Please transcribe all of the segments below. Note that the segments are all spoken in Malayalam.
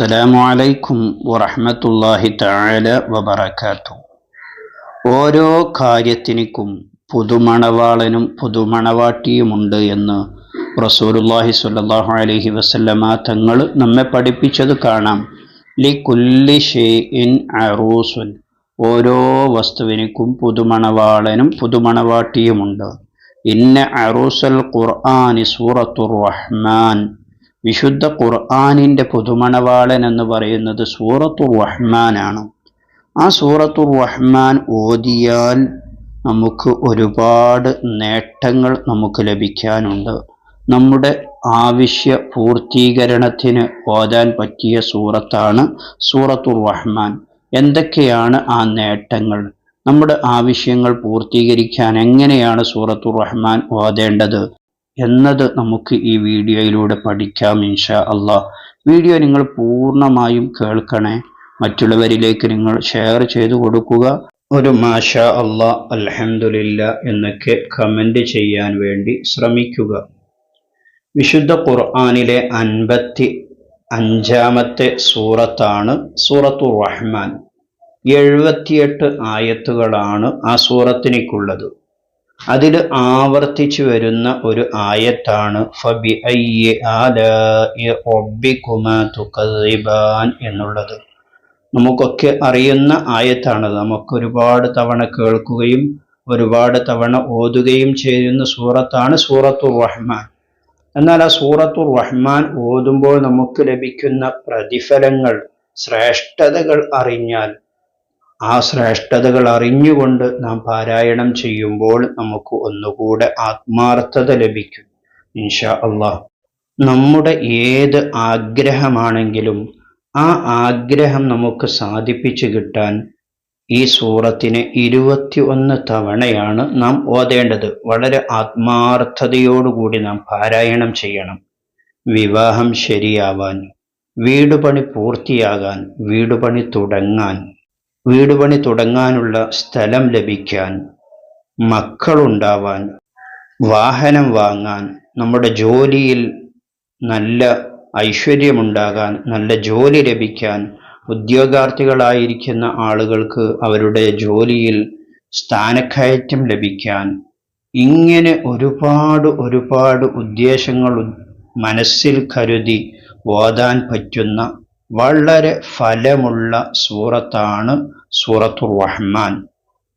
അസ്സലാമു അലൈക്കും വറഹ്മത്തുള്ളാഹി തആല വബറകാതു ഓരോ കാര്യത്തിനും പുതുമണവാളനും പുതുമണവാട്ടിയുമുണ്ട് എന്ന് റസൂലുള്ളാഹി സ്വല്ലല്ലാഹു അലൈഹി വസല്ലമ തങ്ങൾ നമ്മെ പഠിപ്പിച്ചത് കാണാം. ലി കുല്ലി ഷൈഇൻ അറൂസുൻ. ഓരോ വസ്തുവിനും പുതുമണവാളനും പുതുമണവാട്ടിയുമുണ്ട്. ഇന്ന അറൂസൽ ഖുർആനി സൂറത്തുർ റഹ്മാൻ. വിശുദ്ധ ഖുർആാനിന്റെ പുതുമണവാളൻ എന്ന് പറയുന്നത് സൂറത്തുർ റഹ്മാനാണ് ആ സൂറത്തുർ റഹ്മാൻ ഓതിയാൽ നമുക്ക് ഒരുപാട് നേട്ടങ്ങൾ നമുക്ക് ലഭിക്കാനുണ്ട്. നമ്മുടെ ആവശ്യ പൂർത്തീകരണത്തിന് ഓതാൻ പറ്റിയ സൂറത്താണ് സൂറത്തുർ റഹ്മാൻ. എന്തൊക്കെയാണ് ആ നേട്ടങ്ങൾ? നമ്മുടെ ആവശ്യങ്ങൾ പൂർത്തീകരിക്കാൻ എങ്ങനെയാണ് സൂറത്തുർ റഹ്മാൻ ഓതേണ്ടത്? എന്നത് നമുക്ക് ഈ വീഡിയോയിലൂടെ പഠിക്കാം ഇൻഷാ അള്ളാഹ് വീഡിയോ നിങ്ങൾ പൂർണമായും കേൾക്കണേ. മറ്റുള്ളവരിലേക്ക് നിങ്ങൾ ഷെയർ ചെയ്തു കൊടുക്കുക. ഒരു മാഷ അള്ളാ അൽഹംദുലില്ല എന്നൊക്കെ കമന്റ് ചെയ്യാൻ വേണ്ടി ശ്രമിക്കുക. വിശുദ്ധ ഖുർആാനിലെ അൻപത്തി അഞ്ചാമത്തെ സൂറത്താണ് സൂറത്തു റഹ്മാൻ എഴുപത്തിയെട്ട് ആയത്തുകളാണ് ആ സൂറത്തിനേക്കുള്ളത് അതിൽ ആവർത്തിച്ചു വരുന്ന ഒരു ആയത്താണ് ഫബി എന്നുള്ളത്. നമുക്കൊക്കെ അറിയുന്ന ആയത്താണ്. നമുക്ക് ഒരുപാട് തവണ കേൾക്കുകയും ഒരുപാട് തവണ ഓതുകയും ചെയ്യുന്ന സൂറത്താണ് സൂറത്തുർ റഹ്മാൻ. എന്നാൽ ആ സൂറത്തുർ റഹ്മാൻ ഓതുമ്പോൾ നമുക്ക് ലഭിക്കുന്ന പ്രതിഫലങ്ങൾ ശ്രേഷ്ഠതകൾ അറിഞ്ഞാൽ ആ ശ്രേഷ്ഠതകൾ അറിഞ്ഞുകൊണ്ട് നാം പാരായണം ചെയ്യുമ്പോൾ നമുക്ക് ഒന്നുകൂടെ ആത്മാർത്ഥത ലഭിക്കും. ഇൻഷാ അള്ളാഹ്. നമ്മുടെ ഏത് ആഗ്രഹമാണെങ്കിലും ആ ആഗ്രഹം നമുക്ക് സാധിപ്പിച്ചു കിട്ടാൻ ഈ സൂറത്തിന് ഇരുപത്തി ഒന്ന് തവണയാണ് നാം ഓതേണ്ടത്. വളരെ ആത്മാർത്ഥതയോടുകൂടി നാം പാരായണം ചെയ്യണം. വിവാഹം ശരിയാവാൻ വീടുപണി പൂർത്തിയാകാൻ വീടുപണി തുടങ്ങാൻ വീട് പണി തുടങ്ങാനുള്ള സ്ഥലം ലഭിക്കാൻ മക്കളുണ്ടാവാൻ വാഹനം വാങ്ങാൻ നമ്മുടെ ജോലിയിൽ നല്ല ഐശ്വര്യമുണ്ടാകാൻ നല്ല ജോലി ലഭിക്കാൻ ഉദ്യോഗാർത്ഥികളായിരിക്കുന്ന ആളുകൾക്ക് അവരുടെ ജോലിയിൽ സ്ഥാനക്കയറ്റം ലഭിക്കാൻ ഇങ്ങനെ ഒരുപാട് ഒരുപാട് ഉദ്ദേശങ്ങൾ മനസ്സിൽ കരുതി ഓതാൻ പറ്റുന്ന വളരെ ഫലമുള്ള സൂറത്താണ് സൂറത്തു റഹ്മാൻ.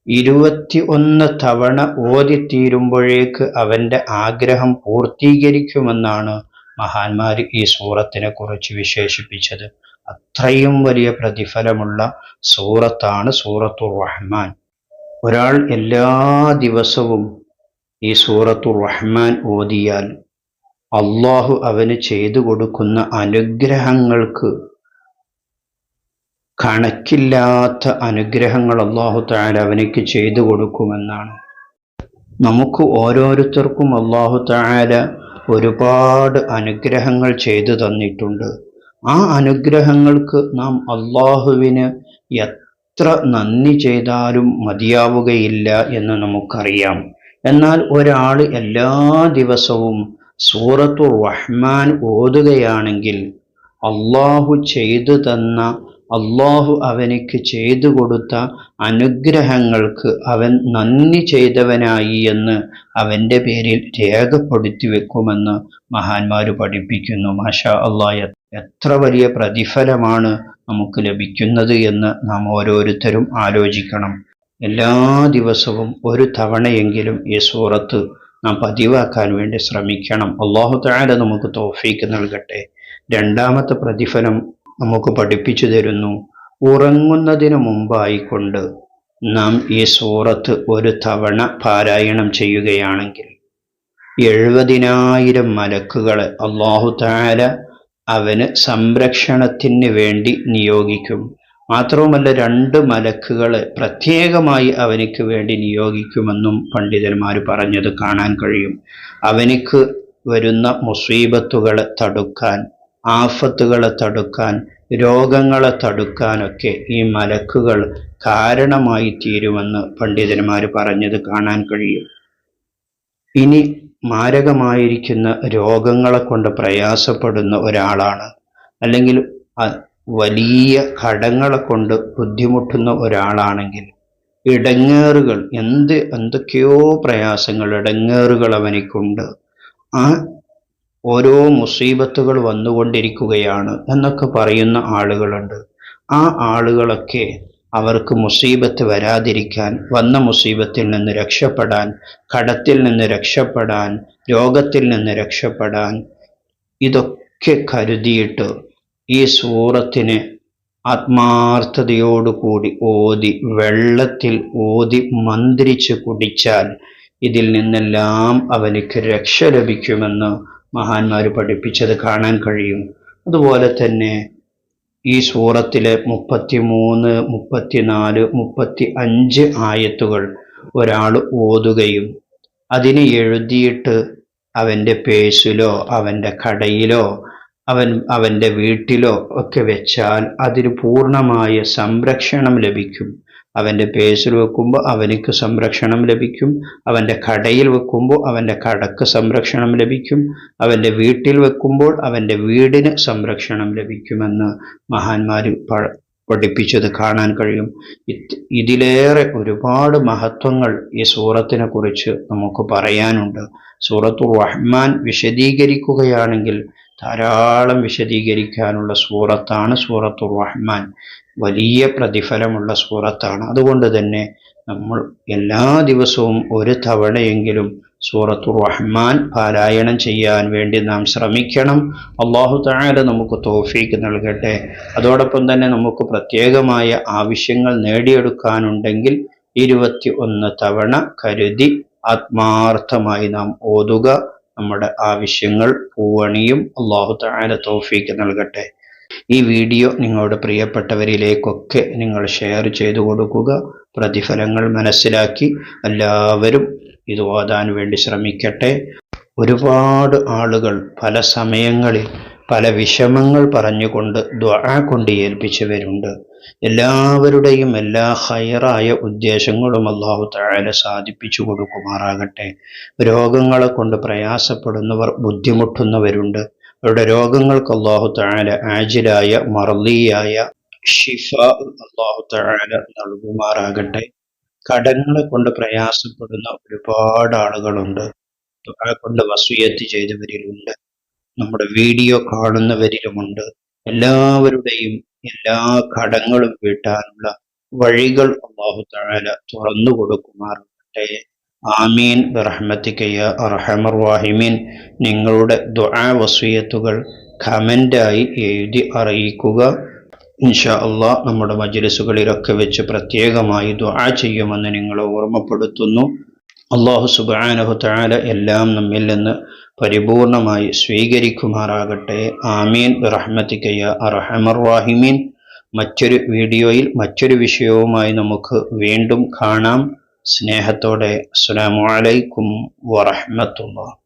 ഇരുപത്തി ഒന്ന് തവണ ഓതിത്തീരുമ്പോഴേക്ക് അവന്റെ ആഗ്രഹം പൂർത്തീകരിക്കുമെന്നാണ് മഹാന്മാർ ഈ സൂറത്തിനെ കുറിച്ച് വിശേഷിപ്പിച്ചത്. അത്രയും വലിയ പ്രതിഫലമുള്ള സൂറത്താണ് സൂറത്തു റഹ്മാൻ. ഒരാൾ എല്ലാ ദിവസവും ഈ സൂറത്തു റഹ്മാൻ ഓതിയാൽ അള്ളാഹു അവന് ചെയ്തു കൊടുക്കുന്ന അനുഗ്രഹങ്ങൾക്ക് കണക്കില്ലാത്ത അനുഗ്രഹങ്ങൾ അള്ളാഹു താല അവനക്ക് ചെയ്തു കൊടുക്കുമെന്നാണ്. നമുക്ക് ഓരോരുത്തർക്കും അള്ളാഹു താല ഒരുപാട് അനുഗ്രഹങ്ങൾ ചെയ്തു തന്നിട്ടുണ്ട്. ആ അനുഗ്രഹങ്ങൾക്ക് നാം അള്ളാഹുവിന് എത്ര നന്ദി ചെയ്താലും മതിയാവുകയില്ല എന്ന് നമുക്കറിയാം. എന്നാൽ ഒരാൾ എല്ലാ ദിവസവും സൂറത്തു റഹ്മാൻ ഓതുകയാണെങ്കിൽ അള്ളാഹു ചെയ്തു തന്ന അള്ളാഹു അവനിക്ക് ചെയ്തു കൊടുത്ത അനുഗ്രഹങ്ങൾക്ക് അവൻ നന്ദി ചെയ്തവനായി എന്ന് അവന്റെ പേരിൽ രേഖപ്പെടുത്തി വെക്കുമെന്ന് മഹാന്മാർ പഠിപ്പിക്കുന്നു. മാഷാ അള്ളാഹ് എത്ര വലിയ പ്രതിഫലമാണ് നമുക്ക് ലഭിക്കുന്നത് എന്ന് നാം ഓരോരുത്തരും ആലോചിക്കണം. എല്ലാ ദിവസവും ഒരു തവണയെങ്കിലും ഈ സൂറത്ത് നാം പതിവാക്കാൻ വേണ്ടി ശ്രമിക്കണം. അള്ളാഹു താല നമുക്ക് തോഫീക്ക് നൽകട്ടെ. രണ്ടാമത്തെ പ്രതിഫലം നമുക്ക് പഠിപ്പിച്ചു തരുന്നു. ഉറങ്ങുന്നതിന് മുമ്പായിക്കൊണ്ട് നാം ഈ സൂറത്ത് ഒരു തവണ പാരായണം ചെയ്യുകയാണെങ്കിൽ എഴുപതിനായിരം മലക്കുകളെ അള്ളാഹു താര അവന് സംരക്ഷണത്തിന് വേണ്ടി നിയോഗിക്കും. മാത്രവുമല്ല രണ്ട് മലക്കുകളെ പ്രത്യേകമായി അവനിക്ക് വേണ്ടി നിയോഗിക്കുമെന്നും പണ്ഡിതന്മാർ പറഞ്ഞത് കാണാൻ കഴിയും. അവനിക്ക് വരുന്ന മുസീബത്തുകളെ തടുക്കാൻ ആഫത്തുകളെ തടുക്കാൻ രോഗങ്ങളെ തടുക്കാനൊക്കെ ഈ മലക്കുകൾ കാരണമായി തീരുമെന്ന് പണ്ഡിതന്മാർ പറഞ്ഞത് കാണാൻ കഴിയും. ഇനി മാരകമായിരിക്കുന്ന രോഗങ്ങളെ കൊണ്ട് പ്രയാസപ്പെടുന്ന ഒരാളാണ് അല്ലെങ്കിൽ വലിയ കടങ്ങളെ കൊണ്ട് ബുദ്ധിമുട്ടുന്ന ഒരാളാണെങ്കിൽ ഇടങ്ങേറുകൾ എന്ത് എന്തൊക്കെയോ പ്രയാസങ്ങൾ ഇടങ്ങേറുകൾ അവനിക്കുണ്ട്. ആ ഓരോ മുസീബത്തുകൾ വന്നുകൊണ്ടിരിക്കുകയാണ് എന്നൊക്കെ പറയുന്ന ആളുകളുണ്ട്. ആ ആളുകളൊക്കെ അവർക്ക് മുസീബത്ത് വരാതിരിക്കാൻ വന്ന മുസീബത്തിൽ നിന്ന് രക്ഷപ്പെടാൻ കടത്തിൽ നിന്ന് രക്ഷപ്പെടാൻ രോഗത്തിൽ നിന്ന് രക്ഷപ്പെടാൻ ഇതൊക്കെ കരുതിയിട്ട് ഈ സൂറത്തിന് ആത്മാർത്ഥതയോടുകൂടി ഓതി വെള്ളത്തിൽ ഓതി മന്ത്രിച്ച് കുടിച്ചാൽ ഇതിൽ നിന്നെല്ലാം അവനിക്ക് രക്ഷ ലഭിക്കുമെന്ന് മഹാന്മാർ പഠിപ്പിച്ചത് കാണാൻ കഴിയും. അതുപോലെ തന്നെ ഈ സൂറത്തിലെ മുപ്പത്തി മൂന്ന് മുപ്പത്തിനാല് മുപ്പത്തി അഞ്ച് ആയത്തുകൾ ഒരാൾ ഓതുകയും അതിന് എഴുതിയിട്ട് അവന്റെ പേശിലോ അവന്റെ കടയിലോ അവൻ അവന്റെ വീട്ടിലോ ഒക്കെ വെച്ചാൽ അതിന് പൂർണമായ സംരക്ഷണം ലഭിക്കും. അവന്റെ പേസിൽ വെക്കുമ്പോൾ അവനിക്ക് സംരക്ഷണം ലഭിക്കും. അവന്റെ കടയിൽ വെക്കുമ്പോൾ അവന്റെ കടക്ക് സംരക്ഷണം ലഭിക്കും. അവന്റെ വീട്ടിൽ വെക്കുമ്പോൾ അവന്റെ വീടിന് സംരക്ഷണം ലഭിക്കുമെന്ന് മഹാന്മാർ പഠിപ്പിച്ചത് കാണാൻ കഴിയും. ഇതിലേറെ ഒരുപാട് മഹത്വങ്ങൾ ഈ സൂറത്തിനെ കുറിച്ച് നമുക്ക് പറയാനുണ്ട്. സൂറത്തു റഹ്മാൻ വിശദീകരിക്കുകയാണെങ്കിൽ ധാരാളം വിശദീകരിക്കാനുള്ള സൂറത്താണ് സൂറത്തു റഹ്മാൻ വലിയ പ്രതിഫലമുള്ള സൂറത്താണ്. അതുകൊണ്ട് തന്നെ നമ്മൾ എല്ലാ ദിവസവും ഒരു തവണയെങ്കിലും സൂറത്തു റഹ്മാൻ പാരായണം ചെയ്യാൻ വേണ്ടി നാം ശ്രമിക്കണം. അള്ളാഹു താഴെ നമുക്ക് തോഫീക്ക് നൽകട്ടെ. അതോടൊപ്പം തന്നെ നമുക്ക് പ്രത്യേകമായ ആവശ്യങ്ങൾ നേടിയെടുക്കാനുണ്ടെങ്കിൽ ഇരുപത്തി ഒന്ന് തവണ കരുതി ആത്മാർത്ഥമായി നാം ഓതുക നമ്മുടെ ആവശ്യങ്ങൾ പൂവണിയും അള്ളാഹു താഴെ തോഫീക്ക് നൽകട്ടെ. ഈ വീഡിയോ നിങ്ങളുടെ പ്രിയപ്പെട്ടവരിലേക്കൊക്കെ നിങ്ങൾ ഷെയർ ചെയ്തു കൊടുക്കുക. പ്രതിഫലങ്ങൾ മനസ്സിലാക്കി എല്ലാവരും ഇത് ഓതാൻ വേണ്ടി ശ്രമിക്കട്ടെ. ഒരുപാട് ആളുകൾ പല സമയങ്ങളിൽ പല വിഷമങ്ങൾ പറഞ്ഞുകൊണ്ട് ദ്വാ കൊണ്ട് ഏൽപ്പിച്ചവരുണ്ട്. എല്ലാവരുടെയും എല്ലാ ഹയറായ ഉദ്ദേശങ്ങളും അള്ളാഹു താഴെ സാധിപ്പിച്ചു കൊടുക്കുമാറാകട്ടെ. രോഗങ്ങളെ കൊണ്ട് പ്രയാസപ്പെടുന്നവർ ബുദ്ധിമുട്ടുന്നവരുണ്ട്. അവരുടെ രോഗങ്ങൾക്ക് അള്ളാഹു താഴെ ആജിലായ മറലിയായ ഷിഫ അള്ളാഹു താഴെ നൽകുമാറാകട്ടെ. കടങ്ങളെ കൊണ്ട് പ്രയാസപ്പെടുന്ന ഒരുപാട് ആളുകളുണ്ട്. കൊണ്ട് വസൂയത്ത് ചെയ്തവരിലുണ്ട്. നമ്മുടെ വീഡിയോ കാണുന്നവരിലുമുണ്ട്. എല്ലാവരുടെയും എല്ലാ കടങ്ങളും വീട്ടാനുള്ള വഴികൾ അള്ളാഹു താല തുറന്നു കൊടുക്കുമാറാകട്ടെ. ആമീൻ. റഹ്മത്തിക്കയ്യ അർഹമർ വാഹിമീൻ നിങ്ങളുടെ ദുആ വസൂയത്തുകൾ കമന്റായി എഴുതി അറിയിക്കുക. ഇൻഷാ അള്ളാഹ് നമ്മുടെ മജ്ലിസുകളിലൊക്കെ വെച്ച് പ്രത്യേകമായി ദുആ ചെയ്യുമെന്ന് നിങ്ങളെ ഓർമ്മപ്പെടുത്തുന്നു. അള്ളാഹു സുബാനഹു താല എല്ലാം നമ്മിൽ നിന്ന് പരിപൂർണമായി സ്വീകരിക്കുമാറാകട്ടെ. ആമീൻ. റഹ്മത്തിക്കയ്യ അറഹമർ റാഹിമീൻ. മറ്റൊരു വീഡിയോയിൽ മറ്റൊരു വിഷയവുമായി നമുക്ക് വീണ്ടും കാണാം. സ്നേഹത്തോടെ. അസ്സാം വലൈക്കും വറഹമത്തുള്ള